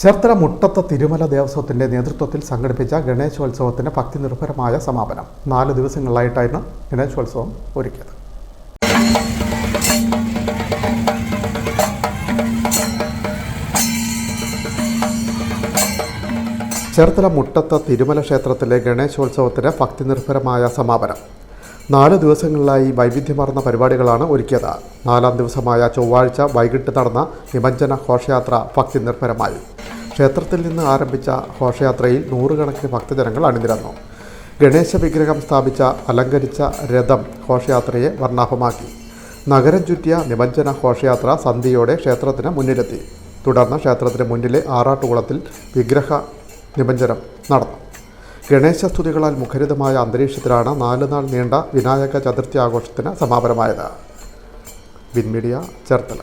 ചേർത്തല മുട്ടത്ത തിരുമല ദേവസ്വത്തിന്റെ നേതൃത്വത്തിൽ സംഘടിപ്പിച്ച ഗണേശോത്സവത്തിന്റെ ഭക്തി നിർഭരമായ സമാപനം. നാല് ദിവസങ്ങളിലായിട്ടായിരുന്നു ഗണേശോത്സവം ഒരുക്കിയത്. ചേർത്തല മുട്ടത്ത തിരുമല ക്ഷേത്രത്തിലെ ഗണേശോത്സവത്തിന് ഭക്തി നിർഭരമായ സമാപനം. നാല് ദിവസങ്ങളിലായി വൈവിധ്യമാർന്ന പരിപാടികളാണ് ഒരുക്കിയത്. നാലാം ദിവസമായ ചൊവ്വാഴ്ച വൈകിട്ട് നടന്ന നിമഞ്ജന ഘോഷയാത്ര ഭക്തി നിർഭരമായി. ക്ഷേത്രത്തിൽ നിന്ന് ആരംഭിച്ച ഘോഷയാത്രയിൽ നൂറുകണക്കിന് ഭക്തജനങ്ങൾ അണിനിരന്നു. ഗണേശ വിഗ്രഹം സ്ഥാപിച്ച അലങ്കരിച്ച രഥം ഘോഷയാത്രയെ വർണാഭമാക്കി. നഗരം ചുറ്റിയ നിമഞ്ജന ഘോഷയാത്ര സന്ധ്യയോടെ ക്ഷേത്രത്തിന് മുന്നിലെത്തി. തുടർന്ന് ക്ഷേത്രത്തിന് മുന്നിലെ ആറാട്ടുകുളത്തിൽ വിഗ്രഹ നിമഞ്ജനം നടന്നു. ഗണേശസ്തുതികളാൽ മുഖരിതമായ അന്തരീക്ഷത്തിലാണ് നാല് നാൾ നീണ്ട വിനായക ചതുർത്ഥി ആഘോഷത്തിന് സമാപനമായത്. വിൻമീഡിയ ചേർത്തല.